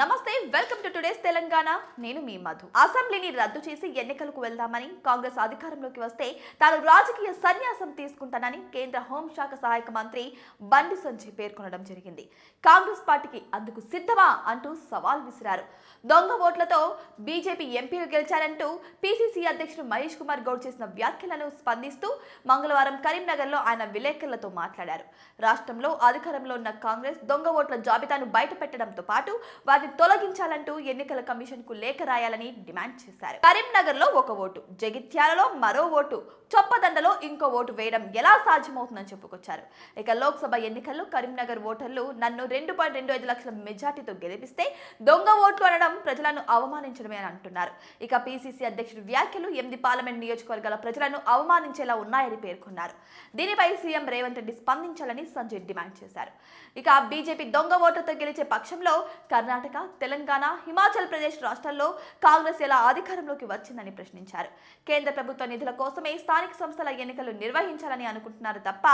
నమస్తే welcome to today's Telangana. నేను మీ మధు. అసెంబ్లీని రద్దు చేసి ఎన్నికలకు వెళ్దామని కాంగ్రెస్ అధికారంలోకి వస్తే తాను రాజకీయ సన్యాసం తీసుకుంటానని కేంద్ర హోంశాఖ సహాయక మంత్రి బండి సంజయ్ పేర్కొనడం జరిగింది. కాంగ్రెస్ పార్టీకి అందుకు సిద్ధమా అంటూ సవాల్ విసిరారు. దొంగ ఓట్లతో బీజేపీ ఎంపీలు గెలిచారంటూ పీసీసీ అధ్యక్షుడు మహేష్ కుమార్ గౌడ్ చేసిన వ్యాఖ్యలను స్పందిస్తూ మంగళవారం కరీంనగర్లో ఆయన విలేకరులతో మాట్లాడారు. రాష్ట్రంలో అధికారంలో ఉన్న కాంగ్రెస్ దొంగ ఓట్ల జాబితాను బయటపెట్టడంతో పాటు వారి వాటిని తొలగించాలంటూ ఎన్నికల కమిషన్కు లేఖ రాయాలని డిమాండ్ చేశారు. కరీంనగర్లో ఒక ఓటు జగిత్యాలలో మరో ఓటు చొప్పదండలో ఇంకో ఓటు వేయడం ఎలా సాధ్యమవుతుందని చెప్పుకొచ్చారు. ఇక లోక్సభ ఎన్నికల్లో కరీంనగర్ ఓటర్లు నన్ను రెండు పాయింట్ రెండు ఐదు లక్షల మెజార్టీతో గెలిపిస్తే దొంగ ఓట్లు అనడం ప్రజలను అవమానించడమే అని అంటున్నారు. ఇక పీసీసీ అధ్యక్షుడు వ్యాఖ్యలు ఎనిమిది పార్లమెంట్ నియోజకవర్గాల ప్రజలను అవమానించేలా ఉన్నాయని పేర్కొన్నారు. దీనిపై సీఎం రేవంత్ రెడ్డి స్పందించాలని సంజయ్ డిమాండ్ చేశారు. ఇక బీజేపీ దొంగ ఓట్లతో గెలిచే పక్షంలో కర్ణాటక తెలంగాణ హిమాచల్ ప్రదేశ్ రాష్ట్రాల్లో కాంగ్రెస్ ఎలా అధికారంలోకి వచ్చిందని ప్రశ్నించారు. కేంద్ర ప్రభుత్వ నిధుల కోసమే స్థానిక సంస్థల ఎన్నికలు నిర్వహించాలని అనుకుంటున్నారు తప్ప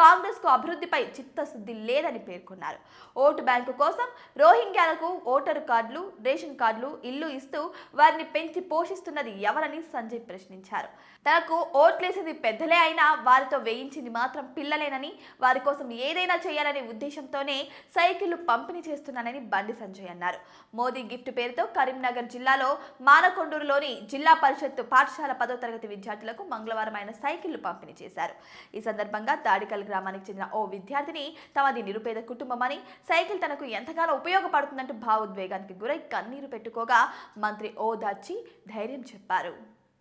కాంగ్రెస్కు అభివృద్ధిపై చిత్తశుద్ధి లేదని పేర్కొన్నారు. ఓటు బ్యాంకు కోసం రోహింగ్యాలకు ఓటరు కార్డులు రేషన్ కార్డులు ఇల్లు ఇస్తూ వారిని పెంచి పోషిస్తున్నది ఎవరని సంజయ్ ప్రశ్నించారు. తనకు ఓట్లేసేది పెద్దలే అయినా వారితో వేయించింది మాత్రం పిల్లలేనని వారి కోసం ఏదైనా చేయాలనే ఉద్దేశంతోనే సైకిళ్ళు పంపిణీ చేస్తున్నానని బండి సంజయ్ అన్నారు. మోదీ గిఫ్ట్ పేరుతో కరీంనగర్ జిల్లాలో మానకొండూరులోని జిల్లా పరిషత్ పాఠశాల పదో తరగతి విద్యార్థులకు మంగళవారం ఆయన సైకిళ్ళు పంపిణీ చేశారు. ఈ సందర్భంగా తాడికల్ గ్రామానికి చెందిన ఓ విద్యార్థిని తమది నిరుపేద కుటుంబమని సైకిల్ తనకు ఎంతగానో ఉపయోగపడుతుందంటూ భావోద్వేగానికి గురై కన్నీరు పెట్టుకోగా మంత్రి ఓదార్చి ధైర్యం చెప్పారు.